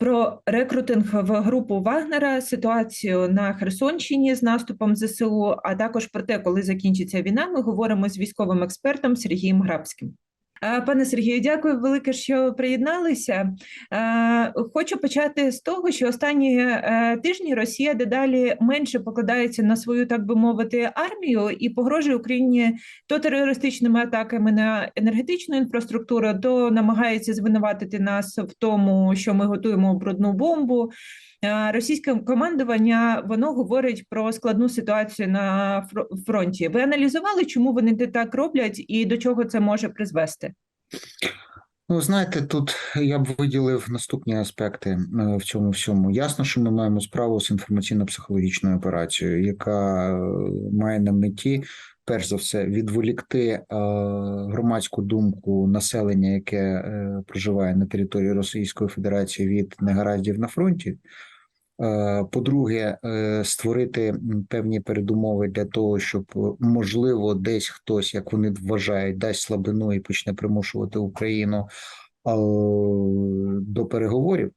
про рекрутинг в групу Вагнера, ситуацію на Херсонщині з наступом ЗСУ, а також про те, коли закінчиться війна. Ми говоримо з військовим експертом Сергієм Грабським. Е, Пане Сергію, дякую велике, що приєдналися. Е, Хочу почати з того, що останні е, тижні Росія дедалі менше покладається на свою, так би мовити, армію і погрожує Україні то терористичними атаками на енергетичну інфраструктуру, то намагається звинуватити нас в тому, що ми готуємо брудну бомбу. Е, Російське командування воно говорить про складну ситуацію на фро- фронті. Ви аналізували, чому вони так роблять і до чого це може призвести? Ну, знаєте, тут я б виділив наступні аспекти е, в цьому всьому. Ясно, що ми маємо справу з інформаційно-психологічною операцією, яка е, має на меті, перш за все, відволікти громадську думку населення, яке проживає на території Російської Федерації від негараздів на фронті. Е, По-друге, е, створити певні передумови для того, щоб е, можливо десь хтось, як вони вважають, дасть слабину і почне примушувати Україну до переговорів.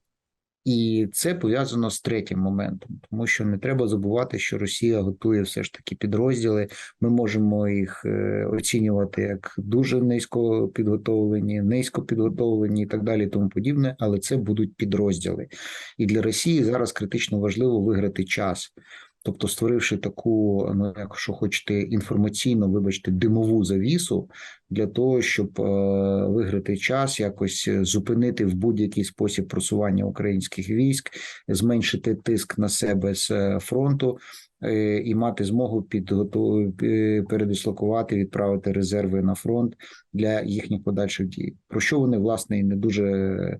І це пов'язано з третім моментом, тому що не треба забувати, що Росія готує все ж таки підрозділи. Ми можемо їх е, оцінювати як дуже низько підготовлені, низько підготовлені і так далі, і тому подібне. Але це будуть підрозділи. І для Росії зараз критично важливо виграти час. Тобто, створивши таку, ну якщо хочете, інформаційно, вибачте, димову завісу для того, щоб е, виграти час, якось зупинити в будь-який спосіб просування українських військ, зменшити тиск на себе з е, фронту е, і мати змогу підготовити передислокувати, відправити резерви на фронт для їхніх подальших дій. Про що вони власне і не дуже е,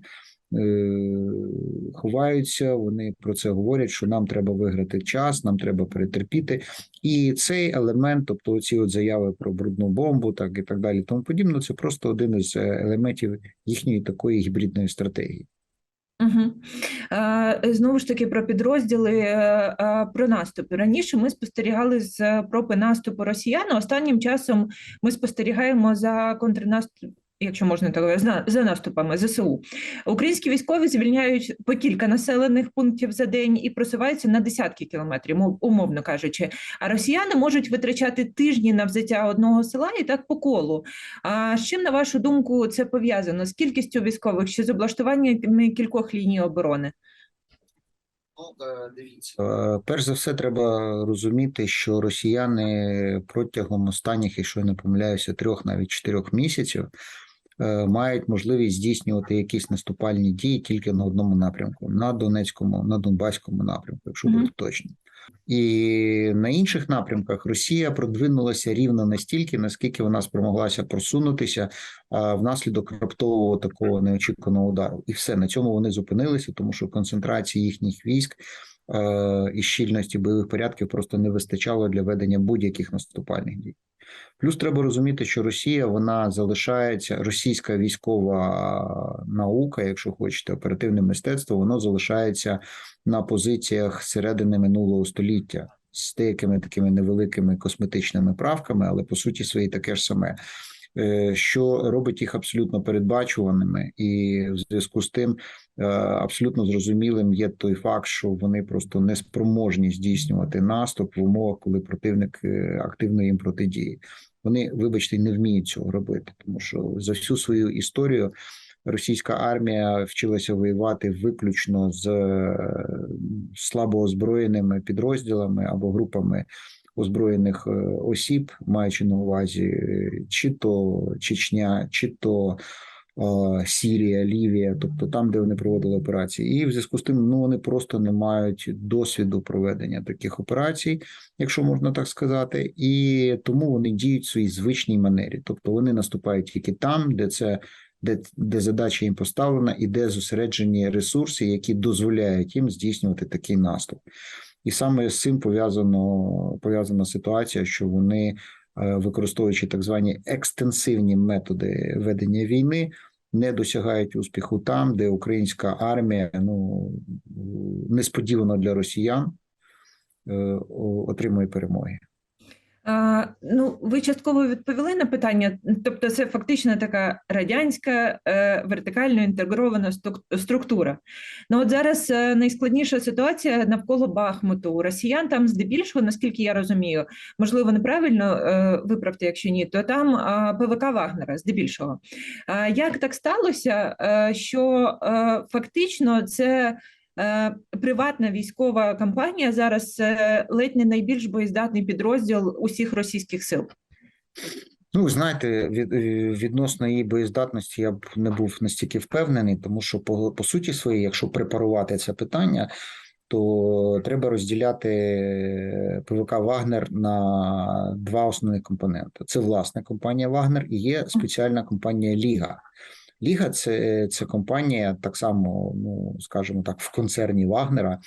ховаються. Вони про це говорять, що нам треба виграти час, нам треба перетерпіти. І цей елемент, тобто ці от заяви про брудну бомбу, так і так далі, тому подібне, це просто один із е, елементів їхньої такої гібридної стратегії. Угу. Е, знову ж таки про підрозділи, е, е, про наступи. Раніше ми спостерігали з пропи наступу росіян. Останнім часом ми спостерігаємо за контрнаступ. Якщо можна так говорити, за, за наступами ЗСУ, українські військові звільняють по кілька населених пунктів за день і просуваються на десятки кілометрів, мов- умовно кажучи. А росіяни можуть витрачати тижні на взяття одного села і так по колу. А з чим, на вашу думку, це пов'язано? З кількістю військових чи з облаштуванням кількох ліній оборони? Ну, дивіться, Е, перш за все, треба розуміти, що росіяни протягом останніх, якщо я не помиляюся, трьох навіть чотирьох місяців е, мають можливість здійснювати якісь наступальні дії тільки на одному напрямку: на Донецькому, на Донбаському напрямку, якщо бути точно. І на інших напрямках Росія продвинулася рівно настільки, наскільки вона спромоглася просунутися внаслідок раптового такого неочікуваного удару. І все на цьому вони зупинилися, тому що концентрації їхніх військ е, і щільності бойових порядків просто не вистачало для ведення будь-яких наступальних дій. Плюс треба розуміти, що Росія вона залишається російська військова наука, якщо хочете, оперативне мистецтво, воно залишається на позиціях середини минулого століття з деякими такими невеликими косметичними правками, але по суті своїй таке ж саме. Е, Що робить їх абсолютно передбачуваними, і в зв'язку з тим е, абсолютно зрозумілим є той факт, що вони просто не спроможні здійснювати наступ в умовах, коли противник е, активно їм протидіє. Вони, вибачте, не вміють цього робити, тому що за всю свою історію російська армія вчилася воювати виключно з слабо озброєними підрозділами або групами озброєних е, осіб, маючи на увазі е, чи то Чечня, чи то е, Сірія, Лівія, тобто там, де вони проводили операції, і в зв'язку з тим, ну вони просто не мають досвіду проведення таких операцій, якщо можна так сказати, і тому вони діють в своїй звичній манері, тобто вони наступають тільки там, де це. Де, де задача їм поставлена, і де зосереджені ресурси, які дозволяють їм здійснювати такий наступ. І саме з цим пов'язано пов'язана ситуація, що вони, е, використовуючи так звані екстенсивні методи ведення війни, не досягають успіху там, де українська армія ну несподівано для росіян е, отримує перемоги. Ну, ви частково відповіли на питання. Тобто, це фактично така радянська е, вертикально інтегрована струк- структура. Ну от зараз е, найскладніша ситуація навколо Бахмуту. Росіян там здебільшого, наскільки я розумію, можливо, неправильно е, виправте, якщо ні, то там ПВК Вагнера здебільшого. Як так сталося, що фактично це Приватна військова компанія зараз е, ледь не найбільш боєздатний підрозділ усіх російських сил. Ну, знаєте, від, е, відносно її боєздатності я б не був настільки впевнений, тому що по, по суті своїй, якщо препарувати це питання, то треба розділяти е, ПВК Вагнер на два основних компоненти: це власна компанія Вагнер і є спеціальна компанія Ліга. Ліга це, це компанія, так само, ну скажімо так, в концерні Вагнера.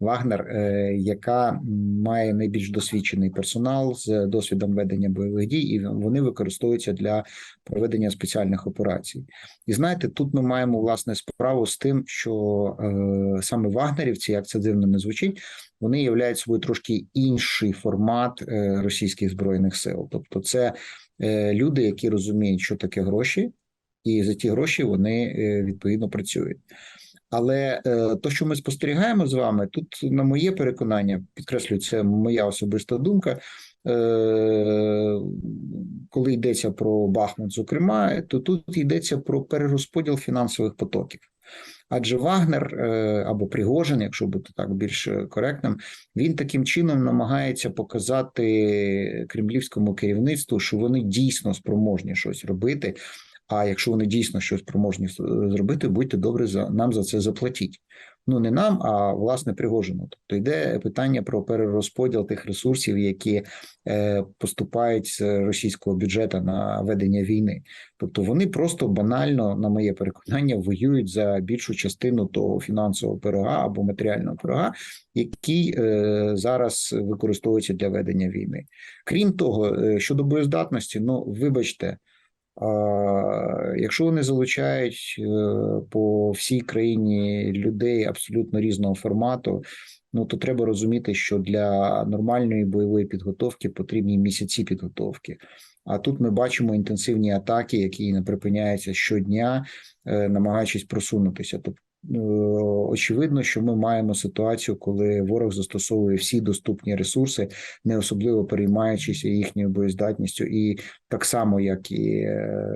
Вагнер, е, яка має найбільш досвідчений персонал з досвідом ведення бойових дій, і вони використовуються для проведення спеціальних операцій. І знаєте, тут ми маємо власне справу з тим, що е, саме вагнерівці, як це дивно не звучить, вони являють собою трошки інший формат е, російських збройних сил. Тобто, це е, люди, які розуміють, що таке гроші, і за ті гроші вони е, відповідно працюють. Але е, то, що ми спостерігаємо з вами, тут, на моє переконання, підкреслюю, це моя особиста думка. Е, коли йдеться про Бахмут, зокрема, то тут йдеться про перерозподіл фінансових потоків. Адже Вагнер або Пригожин, якщо бути так більш коректним, він таким чином намагається показати кремлівському керівництву, що вони дійсно спроможні щось робити. А якщо вони дійсно щось спроможні зробити, будьте добрі, за нам за це заплатіть. Ну не нам, а власне Пригожину. Тобто йде питання про перерозподіл тих ресурсів, які е, поступають з російського бюджету на ведення війни. Тобто вони просто банально, на моє переконання, воюють за більшу частину того фінансового пирога або матеріального пирога, який е, зараз використовується для ведення війни. Крім того, е, щодо боєздатності, ну вибачте. Якщо вони залучають е, по всій країні людей абсолютно різного формату, ну то треба розуміти, що для нормальної бойової підготовки потрібні місяці підготовки. А тут ми бачимо інтенсивні атаки, які не припиняються щодня, е, намагаючись просунутися. Тобто очевидно, що ми маємо ситуацію, коли ворог застосовує всі доступні ресурси, не особливо переймаючися їхньою боєздатністю, і так само, як і е,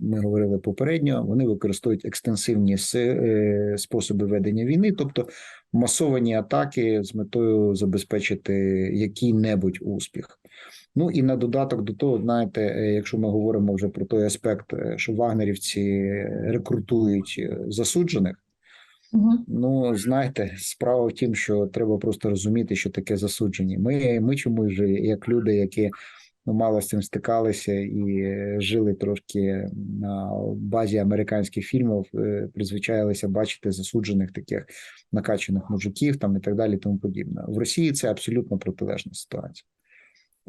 ми говорили попередньо, вони використовують екстенсивні е, способи ведення війни, тобто масовані атаки з метою забезпечити який-небудь успіх. Ну і на додаток до того, знаєте, якщо ми говоримо вже про той аспект, що вагнерівці рекрутують засуджених. Ну, знаєте, справа в тім, що треба просто розуміти, що таке засудження. Ми ми чомусь же, як люди, які ну, мало з цим стикалися і жили трошки на базі американських фільмів, е, призвичаїлися бачити засуджених таких накачаних мужиків там і так далі. Тому подібне. В Росії це абсолютно протилежна ситуація.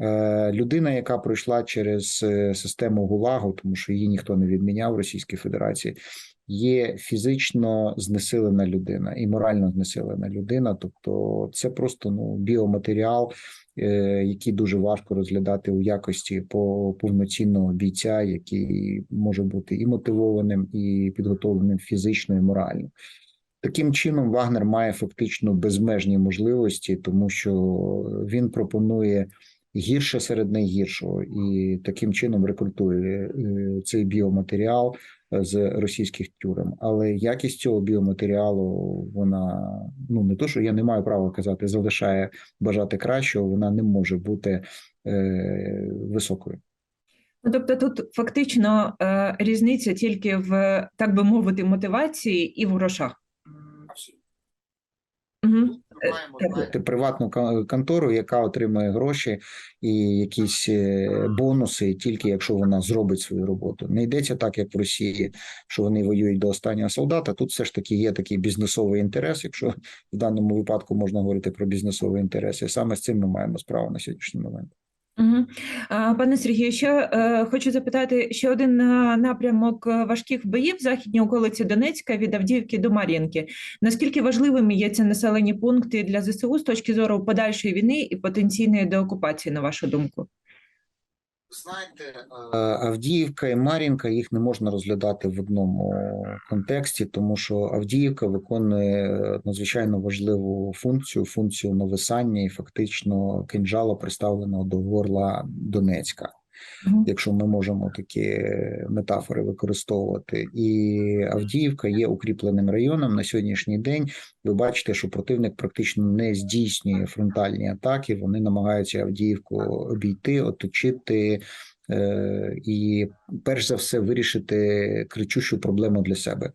Е, людина, яка пройшла через е, систему ГУЛАГу, тому що її ніхто не відміняв в Російській Федерації, є фізично знесилена людина і морально знесилена людина. Тобто, це просто ну біоматеріал, е, який дуже важко розглядати у якості по повноцінного бійця, який може бути і мотивованим, і підготовленим фізично і морально. Таким чином, Вагнер має фактично безмежні можливості, тому що він пропонує гірше серед найгіршого, і таким чином рекрутує е, цей біоматеріал е, з російських тюрем. Але якість цього біоматеріалу вона ну не то, що я не маю права казати, залишає бажати кращого, вона не може бути е, високою. Ну, тобто тут фактично е, різниця тільки в так би мовити мотивації і в грошах. Угу. Маємо приватну контору, яка отримує гроші і якісь е, бонуси, тільки якщо вона зробить свою роботу. Не йдеться так, як в Росії, що вони воюють до останнього солдата. Тут все ж таки є такий бізнесовий інтерес. Якщо в даному випадку можна говорити про бізнесовий інтерес, і саме з цим ми маємо справу на сьогоднішній момент. Пане Сергію, ще е, хочу запитати, ще один е, напрямок е, важких боїв в західній околиці Донецька від Авдіївки до Мар'їнки. Наскільки важливими є ці населені пункти для ЗСУ з точки зору подальшої війни і потенційної деокупації, на вашу думку? Знаєте, е, Авдіївка і Мар'їнка їх не можна розглядати в одному контексті, тому що Авдіївка виконує надзвичайно важливу функцію функцію нависання і фактично кинджала приставленого до горла Донецька. Якщо ми можемо такі метафори використовувати. І Авдіївка є укріпленим районом на сьогоднішній день. Ви бачите, що противник практично не здійснює фронтальні атаки. Вони намагаються Авдіївку обійти, оточити. е, І перш за все вирішити кричущу проблему для себе,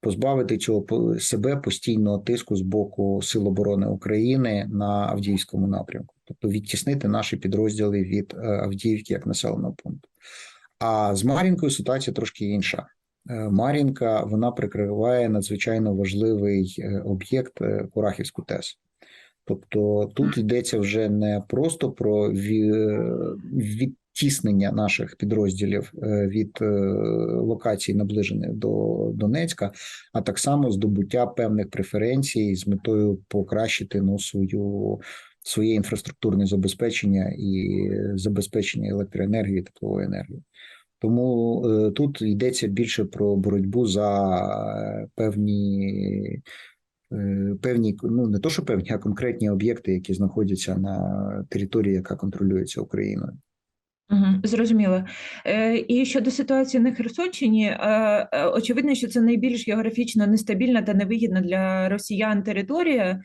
позбавити цього себе постійного тиску з боку Сил оборони України на Авдіївському напрямку, тобто відтіснити наші підрозділи від е, Авдіївки як населеного пункту. А з Мар'їнкою ситуація трошки інша. Е, Мар'їнка вона прикриває надзвичайно важливий е, об'єкт Курахівську ТЕС. Тобто тут йдеться вже не просто про відтіснення наших підрозділів від локацій, наближених до Донецька, а так само здобуття певних преференцій з метою покращити ну, свою своє інфраструктурне забезпечення і забезпечення електроенергії, теплової енергії. Тому е, тут йдеться більше про боротьбу за певні, е, певні, ну не то, що певні, а конкретні об'єкти, які знаходяться на території, яка контролюється Україною. Угу, зрозуміло. Е, і щодо ситуації на Херсонщині, очевидно, що це найбільш географічно нестабільна та невигідна для росіян територія.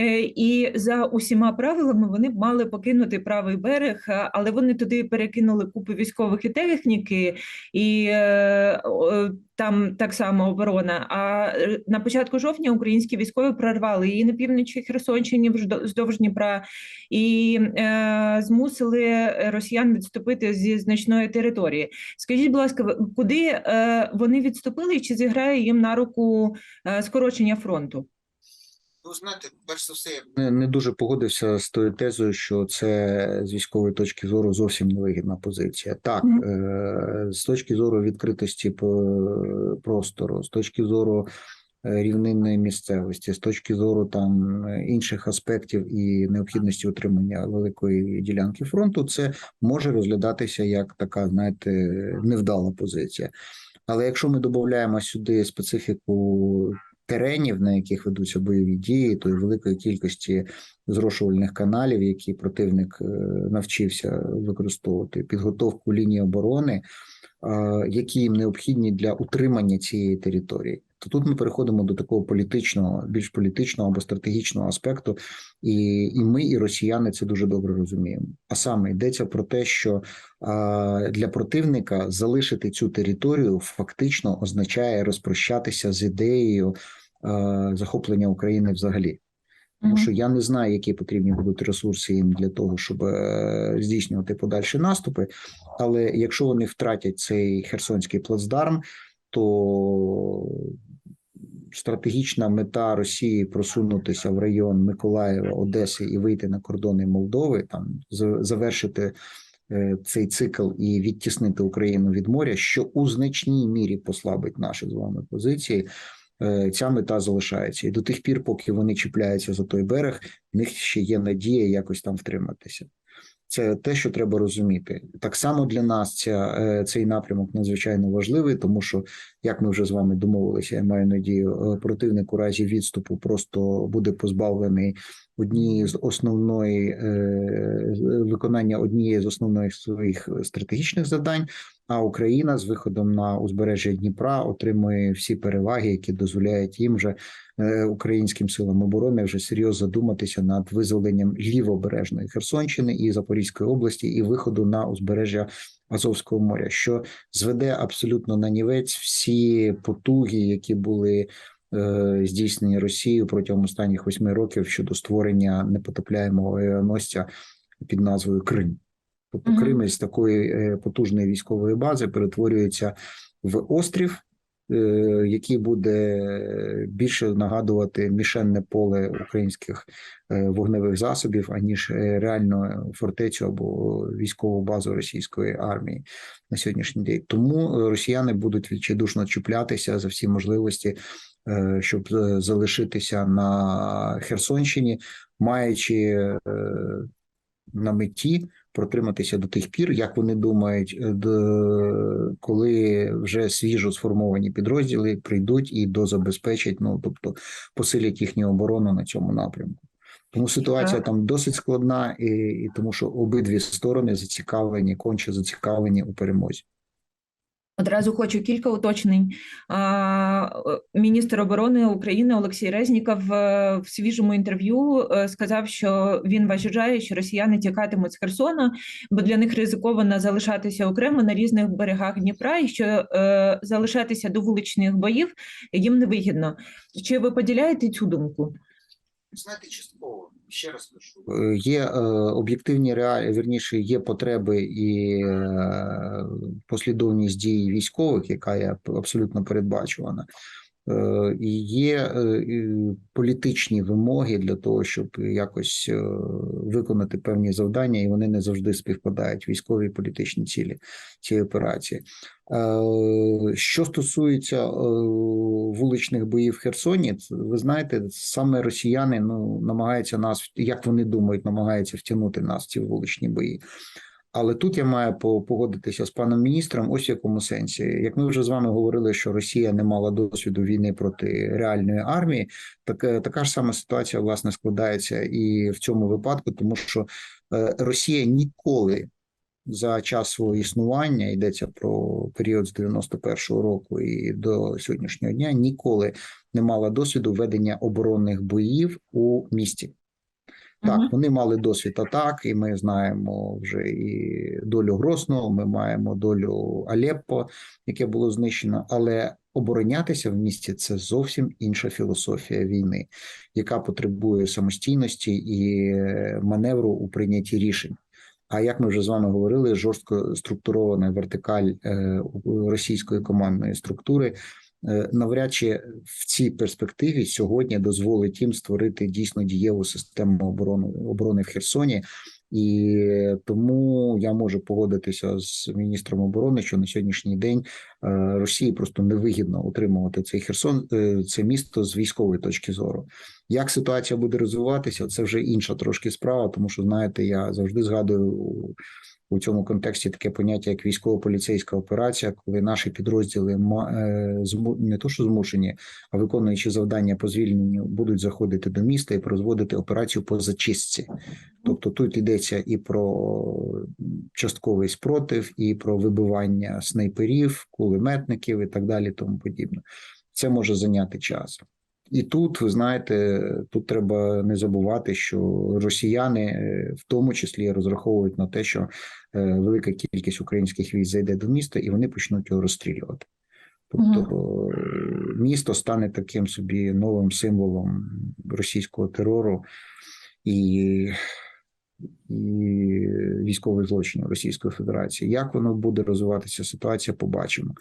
Е, і за усіма правилами вони мали покинути правий берег, але вони туди перекинули купу військових і техніки, і е, там так само оборона. А е, на початку жовтня українські військові прорвали її на півночі Херсонщині вздовж Дніпра і е, змусили росіян відступити зі значної території. Скажіть, будь ласка, куди е, вони відступили, і чи зіграє їм на руку е, скорочення фронту? Ну, знаєте, перш за все, не, не дуже погодився з тою тезою, що це з військової точки зору зовсім невигідна позиція. Так, Мгм. е, з точки зору відкритості по- простору, з точки зору е, рівнинної місцевості, з точки зору там інших аспектів і необхідності утримання великої ділянки фронту, це може розглядатися як така, знаєте, невдала позиція. Але якщо ми додаємо сюди специфіку теренів, на яких ведуться бойові дії, тої великої кількості зрошувальних каналів, які противник е, навчився використовувати, підготовку лінії оборони, е, які їм необхідні для утримання цієї території. То тут ми переходимо до такого політичного, більш політичного або стратегічного аспекту, і, і ми, і росіяни це дуже добре розуміємо. А саме йдеться про те, що а, для противника залишити цю територію фактично означає розпрощатися з ідеєю захоплення України взагалі. Тому що я не знаю, які потрібні будуть ресурси їм для того, щоб е, здійснювати подальші наступи. Але якщо вони втратять цей херсонський плацдарм, то стратегічна мета Росії просунутися в район Миколаєва, Одеси і вийти на кордони Молдови, там завершити е, цей цикл і відтіснити Україну від моря, що у значній мірі послабить наші з вами позиції. Е, Ця мета залишається, і до тих пір, поки вони чіпляються за той берег, в них ще є надія якось там втриматися. Це те, що треба розуміти. Так само для нас ця, е, цей напрямок надзвичайно важливий, тому що, як ми вже з вами домовилися, я маю надію, е, противник у разі відступу просто буде позбавлений однієї з основної виконання однієї з основних своїх стратегічних завдань. А Україна з виходом на узбережжя Дніпра отримує всі переваги, які дозволяють їм вже е, українським силам оборони вже серйозно задуматися над визволенням лівобережної Херсонщини і Запорізької області і виходу на узбережжя Азовського моря, що зведе абсолютно на нівець всі потуги, які були е, здійснені Росією протягом останніх восьми років щодо створення непотопляємого авіаносця під назвою Крим. Тобто. Крим із такої е, потужної військової бази перетворюється в острів, е, який буде більше нагадувати мішенне поле українських е, вогневих засобів, аніж е, реально фортецю або військову базу російської армії на сьогоднішній день. Тому е, росіяни будуть відчайдушно чіплятися за всі можливості, е, щоб е, залишитися на Херсонщині, маючи е, на меті протриматися до тих пір, як вони думають, е, коли вже свіжо сформовані підрозділи прийдуть і дозабезпечать, ну тобто посилять їхню оборону на цьому напрямку. Тому ситуація Так. там досить складна, і, і тому що обидві сторони зацікавлені, конче зацікавлені у перемозі. Одразу хочу кілька уточнень. Е, Міністр оборони України Олексій Резніков е, в свіжому інтерв'ю е, сказав, що він вважає, що росіяни тікатимуть з Херсона, бо для них ризиковано залишатися окремо на різних берегах Дніпра, і що залишатися до вуличних боїв їм невигідно. Чи ви поділяєте цю думку? Знаєте, частково ще раз кажу. Е, Є е, об'єктивні реалії, вірніше, є потреби і е, послідовність дій військових, яка є абсолютно передбачувана. І є політичні вимоги для того, щоб якось виконати певні завдання, і вони не завжди співпадають військові і політичні цілі цієї операції. Що стосується вуличних боїв в Херсоні, ви знаєте, саме росіяни ну намагаються нас, як вони думають, намагаються втягнути нас в ці вуличні бої. Але тут я маю по- погодитися з паном міністром. Ось в якому сенсі, як ми вже з вами говорили, що Росія не мала досвіду війни проти реальної армії, так така ж сама ситуація власне складається і в цьому випадку, тому що е, Росія ніколи за час свого існування йдеться про період з 91-го року і до сьогоднішнього дня ніколи не мала досвіду ведення оборонних боїв у місті. Так, вони мали досвід атак, і ми знаємо вже і долю Гросного, ми маємо долю Алеппо, яке було знищено, але оборонятися в місті це зовсім інша філософія війни, яка потребує самостійності і е, маневру у прийнятті рішень. А як ми вже з вами говорили, жорстко структурована вертикаль е, російської командної структури е, навряд чи в цій перспективі сьогодні дозволить їм створити дійсно дієву систему оборони оборони в Херсоні. І тому я можу погодитися з міністром оборони, що на сьогоднішній день е, Росії просто невигідно утримувати цей Херсон, це місто з військової точки зору. Як ситуація буде розвиватися, це вже інша трошки справа, тому що знаєте, я завжди згадую у, цьому контексті таке поняття, як військово-поліцейська операція, коли наші підрозділи е, не то, що змушені, а виконуючи завдання по звільненню, будуть заходити до міста і проводити операцію по зачистці. Тобто тут йдеться і про частковий спротив, і про вибивання снайперів, кулеметників і так далі, тому подібне. Це може зайняти час. І тут, ви знаєте, тут треба не забувати, що росіяни е, в тому числі розраховують на те, що е, велика кількість українських військ зайде до міста, і вони почнуть його розстрілювати. Тобто угу. місто стане таким собі новим символом російського терору і, і військових злочинів Російської Федерації. Як воно буде розвиватися ситуація, побачимо.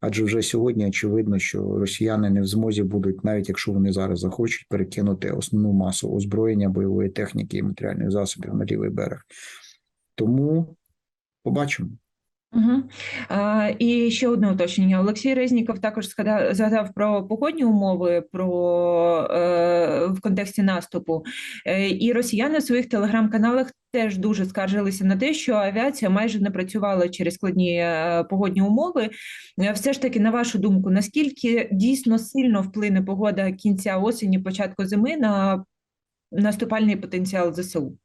Адже вже сьогодні очевидно, що росіяни не в змозі будуть, навіть якщо вони зараз захочуть, перекинути основну масу озброєння, бойової техніки і матеріальних засобів на лівий берег. Тому побачимо. Угу. І ще одне уточнення. Олексій Резніков також згадав, про погодні умови про, е, в контексті наступу. Е, і росіяни в своїх телеграм-каналах теж дуже скаржилися на те, що авіація майже не працювала через складні е, погодні умови. Все ж таки, на вашу думку, наскільки дійсно сильно вплине погода кінця осені, початку зими на наступальний потенціал ЗСУ?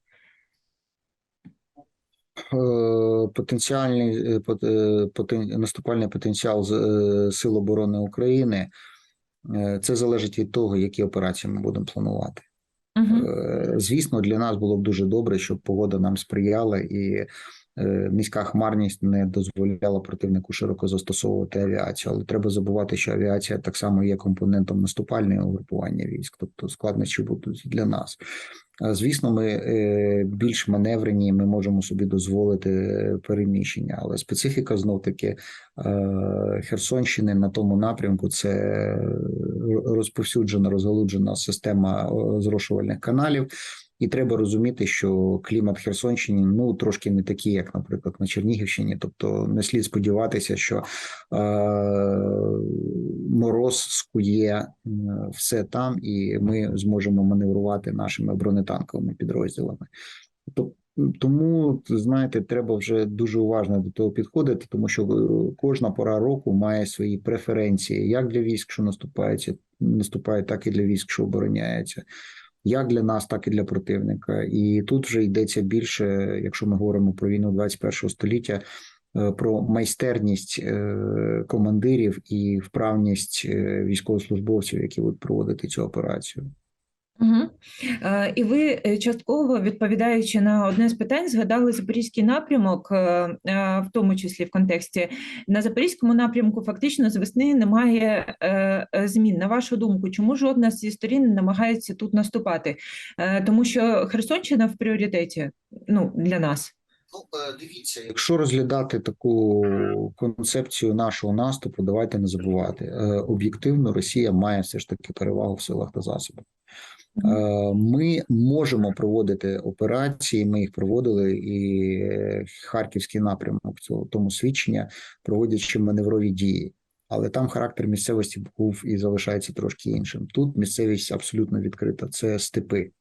Е, потенціальний е, е, потен- наступальний потенціал Сил оборони України це залежить від того, які операції ми будемо планувати. Угу. Звісно, для нас було б дуже добре, щоб погода нам сприяла і низька хмарність не дозволяла противнику широко застосовувати авіацію. Але треба забувати, що авіація так само є компонентом наступального угрупування військ, тобто складнощі будуть для нас. Звісно, ми е, більш маневрені, ми можемо собі дозволити е, переміщення, але специфіка знов таки е, Херсонщини на тому напрямку це розповсюджена, розгалуджена система зрошувальних каналів. І треба розуміти, що клімат Херсонщини ну трошки не такий, як, наприклад, на Чернігівщині. Тобто не слід сподіватися, що мороз скує е, все там, і ми зможемо маневрувати нашими бронетанковими підрозділами. Тому знаєте, треба вже дуже уважно до того підходити, тому що е, кожна пора року має свої преференції, як для військ, що наступається, наступають, так і для військ, що обороняється як для нас, так і для противника. І тут вже йдеться більше, якщо ми говоримо про війну 21 століття, про майстерність е, командирів і вправність е, військовослужбовців, які будуть проводити цю операцію. Угу. Е, і ви е, частково відповідаючи на одне з питань, згадали запорізький напрямок, е, е, в тому числі в контексті на запорізькому напрямку. Фактично з весни немає е, е, змін. На вашу думку, чому жодна зі сторін не намагається тут наступати? Е, тому що Херсонщина в пріоритеті ну для нас. Ну, дивіться, якщо розглядати таку концепцію нашого наступу, давайте не забувати. Е, Об'єктивно, Росія має все ж таки перевагу в силах та засобах. Е, Ми можемо проводити операції. Ми їх проводили, і е, харківський напрямок цього тому свідчення, проводячи маневрові дії. Але там характер місцевості був і залишається трошки іншим. Тут місцевість абсолютно відкрита. Це степи.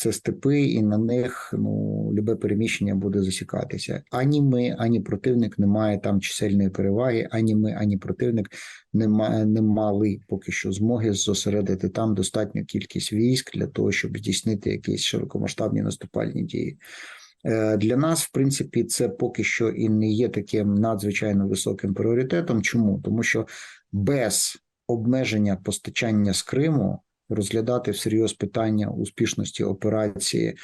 Це степи, і на них ну любе переміщення буде засікатися. Ані ми, ані противник не має там чисельної переваги, ані ми, ані противник не, ма, не мали поки що змоги зосередити там достатню кількість військ для того, щоб здійснити якісь широкомасштабні наступальні дії. Е, Для нас, в принципі, це поки що і не є таким надзвичайно високим пріоритетом. Чому? Тому що без обмеження постачання з Криму розглядати всерйоз питання успішності операції е,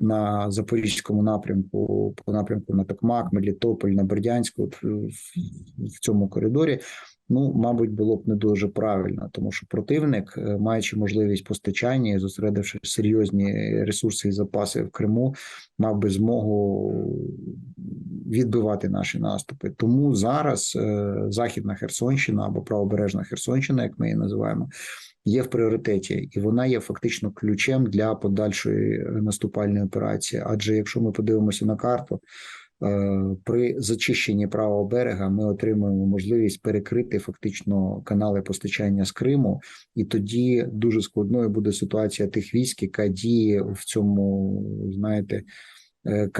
на запорізькому напрямку, по напрямку на Токмак, Мелітополь, на Бердянську в цьому коридорі. Ну, мабуть, було б не дуже правильно, тому що противник, е, маючи можливість постачання і зосередивши серйозні ресурси і запаси в Криму, мав би змогу відбивати наші наступи. Тому зараз е, Західна Херсонщина або правобережна Херсонщина, як ми її називаємо, є в пріоритеті, і вона є фактично ключем для подальшої наступальної операції. Адже якщо ми подивимося на карту. Е, При зачищенні правого берега ми отримуємо можливість перекрити фактично канали постачання з Криму, і тоді дуже складною буде ситуація тих військ, яка діє в цьому, знаєте, е,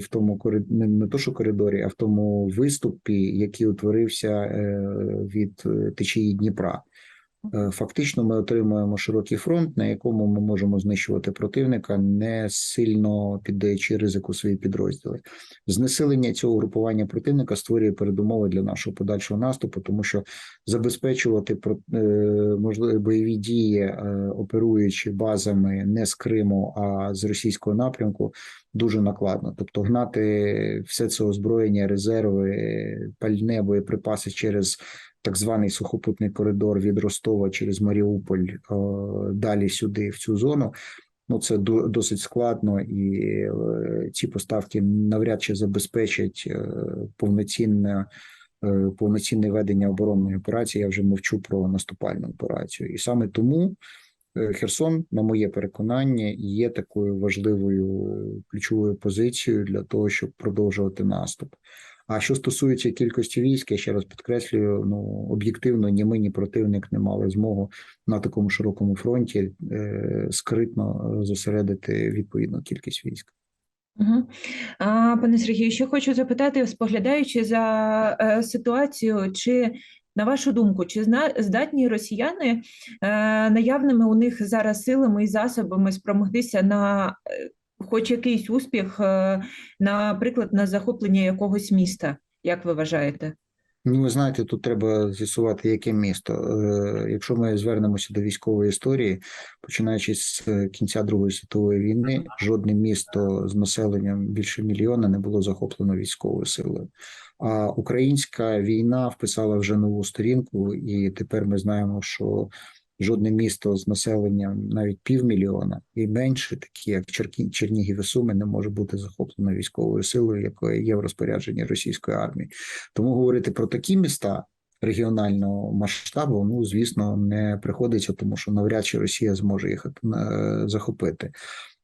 в тому корид... не, не то, що коридорі, а в тому виступі, який утворився е, від течії Дніпра. Е, Фактично, ми отримуємо широкий фронт, на якому ми можемо знищувати противника, не сильно піддаючи ризику свої підрозділи. Знесилення цього групування противника створює передумови для нашого подальшого наступу, тому що забезпечувати можливі бойові дії, е, оперуючи базами не з Криму, а з російського напрямку, дуже накладно. Тобто, гнати все це озброєння, резерви, пальне, боєприпаси через так званий сухопутний коридор від Ростова через Маріуполь далі сюди, в цю зону. Ну, це досить складно, і е, ці поставки навряд чи забезпечать е, повноцінне е, повноцінне ведення оборонної операції. Я вже мовчу про наступальну операцію, і саме тому Херсон, на моє переконання, є такою важливою ключовою позицією для того, щоб продовжувати наступ. А що стосується кількості військ, я ще раз підкреслюю: ну об'єктивно, ні ми, ні противник не мали змогу на такому широкому фронті е, скритно зосередити відповідну кількість військ. Угу. А, Пане Сергію, ще хочу запитати, споглядаючи за е, ситуацію, чи на вашу думку, чи здатні росіяни е, наявними у них зараз силами і засобами спромогтися на хоч якийсь успіх, е, наприклад, на захоплення якогось міста, як ви вважаєте? Ну, ви знаєте, тут треба з'ясувати, яке місто. Е, якщо ми звернемося до військової історії, починаючи з кінця Другої світової війни, жодне місто з населенням більше мільйона не було захоплено військовою силою. А українська війна вписала вже нову сторінку, і тепер ми знаємо, що жодне місто з населенням навіть півмільйона і менше, такі як Чернігів і Суми, не може бути захоплено військовою силою, якої є в розпорядженні російської армії. Тому говорити про такі міста регіонального масштабу, ну звісно, не приходиться, тому що навряд чи Росія зможе їх е, захопити.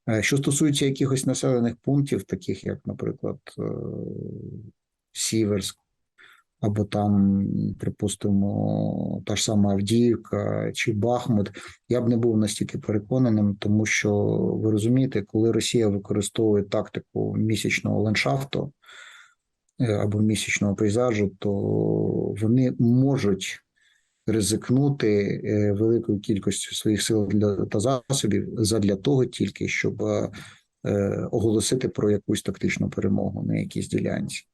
Е, Що стосується якихось населених пунктів, таких як, наприклад, е, Сіверськ, або там, припустимо, та ж сама Авдіївка чи Бахмут, я б не був настільки переконаним, тому що ви розумієте, коли Росія використовує тактику місячного ландшафту е, або місячного пейзажу, то вони можуть ризикнути е, великою кількістю своїх сил для та засобів задля того, тільки щоб е, оголосити про якусь тактичну перемогу на якійсь ділянці.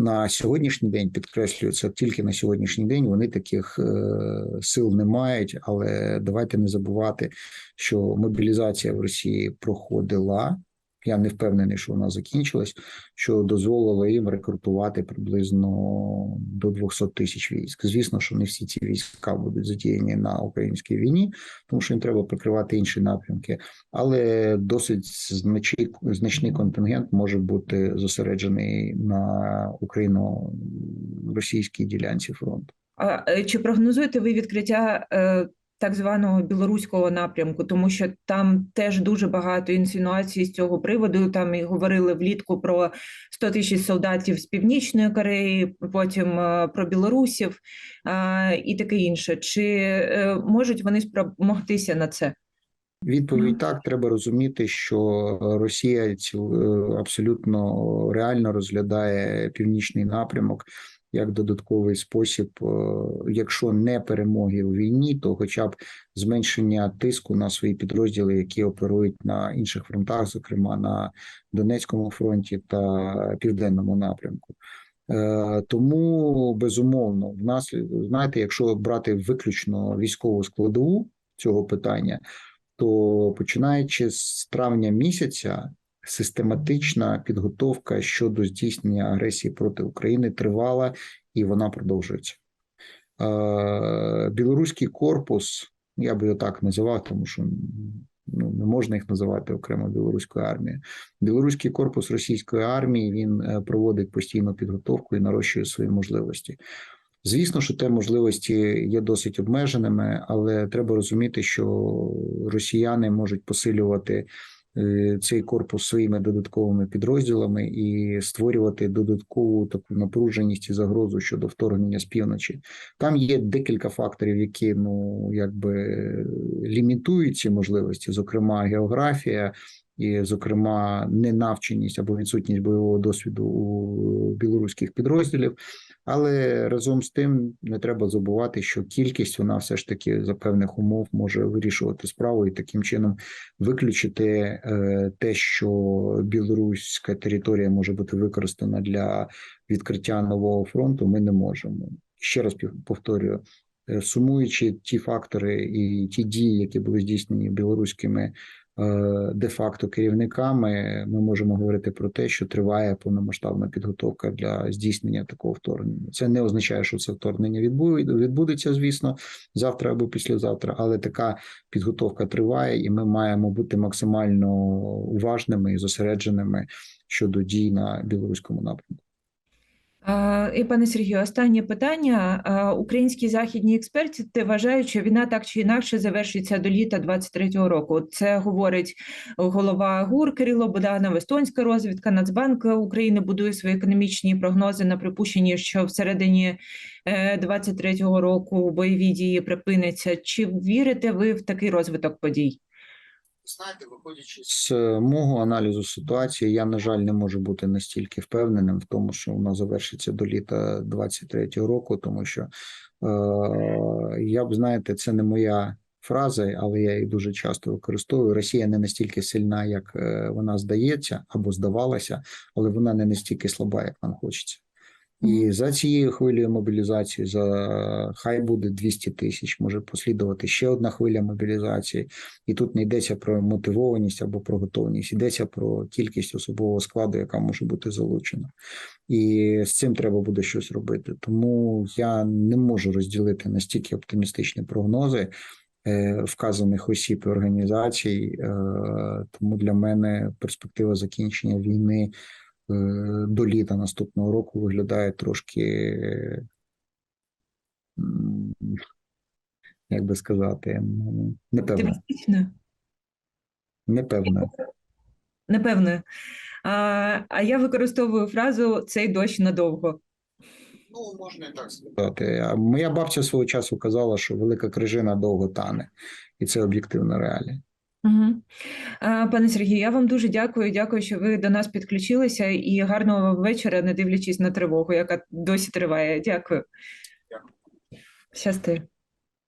На сьогоднішній день підкреслюється тільки на сьогоднішній день. Вони таких е, сил не мають, але давайте не забувати, що мобілізація в Росії проходила. Я не впевнений, що вона закінчилась, що дозволило їм рекрутувати приблизно до 200 тисяч військ. Звісно, що не всі ці війська будуть задіяні на українській війні, тому що їм треба прикривати інші напрямки. Але досить значний, значний контингент може бути зосереджений на україно-російській ділянці фронту. А е, чи прогнозуєте ви відкриття е, так званого білоруського напрямку, тому що там теж дуже багато інсинуацій з цього приводу. Там і говорили влітку про 100 тисяч солдатів з північної Кореї, потім е, про білорусів е, і таке інше. Чи е, можуть вони спромогтися на це? Відповідь так треба розуміти, що Росія абсолютно реально розглядає північний напрямок як додатковий спосіб, е, якщо не перемоги у війні, то хоча б зменшення тиску на свої підрозділи, які оперують на інших фронтах, зокрема на Донецькому фронті та Південному напрямку. Е, Тому безумовно, в нас знаєте, якщо брати виключно військову складову цього питання, то починаючи з травня місяця. Систематична підготовка щодо здійснення агресії проти України тривала і вона продовжується. Е, Білоруський корпус, я би його так називав, тому що ну, не можна їх називати окремо білоруською армією. Білоруський корпус російської армії він е, проводить постійну підготовку і нарощує свої можливості. Звісно, що те можливості є досить обмеженими, але треба розуміти, що росіяни можуть посилювати цей корпус своїми додатковими підрозділами і створювати додаткову таку напруженість і загрозу щодо вторгнення з півночі. Там є декілька факторів, які ну якби лімітують ці можливості, зокрема географія. І, зокрема, ненавченість або відсутність бойового досвіду у білоруських підрозділів, але разом з тим не треба забувати, що кількість вона все ж таки за певних умов може вирішувати справу і таким чином виключити е, те, що білоруська територія може бути використана для відкриття нового фронту. Ми не можемо ще раз повторюю. е, Сумуючи ті фактори і ті дії, які були здійснені білоруськими де-факто керівниками, ми можемо говорити про те, що триває повномасштабна підготовка для здійснення такого вторгнення. Це не означає, що це вторгнення відбу- відбудеться, звісно, завтра або післязавтра, але така підготовка триває, і ми маємо бути максимально уважними і зосередженими щодо дій на білоруському напрямку. А, І пане Сергію, останнє питання. Українські західні експерти вважають, що війна так чи інакше завершиться до літа 23-го року. Це говорить голова ГУР Кирило Буданов, естонська розвідка, Нацбанк України будує свої економічні прогнози на припущенні, що всередині е, 23-го року бойові дії припиняться. Чи вірите ви в такий розвиток подій? Знаєте, виходячи з е, мого аналізу ситуації, я на жаль не можу бути настільки впевненим в тому, що вона завершиться до літа 23-го року, тому що е, я б знаєте, це не моя фраза, але я її дуже часто використовую. Росія не настільки сильна, як е, вона здається або здавалася, але вона не настільки слаба, як нам хочеться. І за цією хвилею мобілізації, за хай буде 200 тисяч, може послідувати ще одна хвиля мобілізації, і тут не йдеться про мотивованість або про готовність, йдеться про кількість особового складу, яка може бути залучена, і з цим треба буде щось робити. Тому я не можу розділити настільки оптимістичні прогнози. е, вказаних осіб і організацій. Е, Тому для мене перспектива закінчення війни до літа наступного року виглядає трошки, як би сказати, ну, непевно. Непевно. А, а я використовую фразу цей дощ надовго. Ну, можна і так сказати. Моя бабця свого часу казала, що велика крижина довго тане, і це об'єктивна реалія. Угу. Пане Сергію, я вам дуже дякую. Дякую, що ви до нас підключилися, і гарного вам вечора, не дивлячись на тривогу, яка досі триває. Дякую. Дякую. Щасти.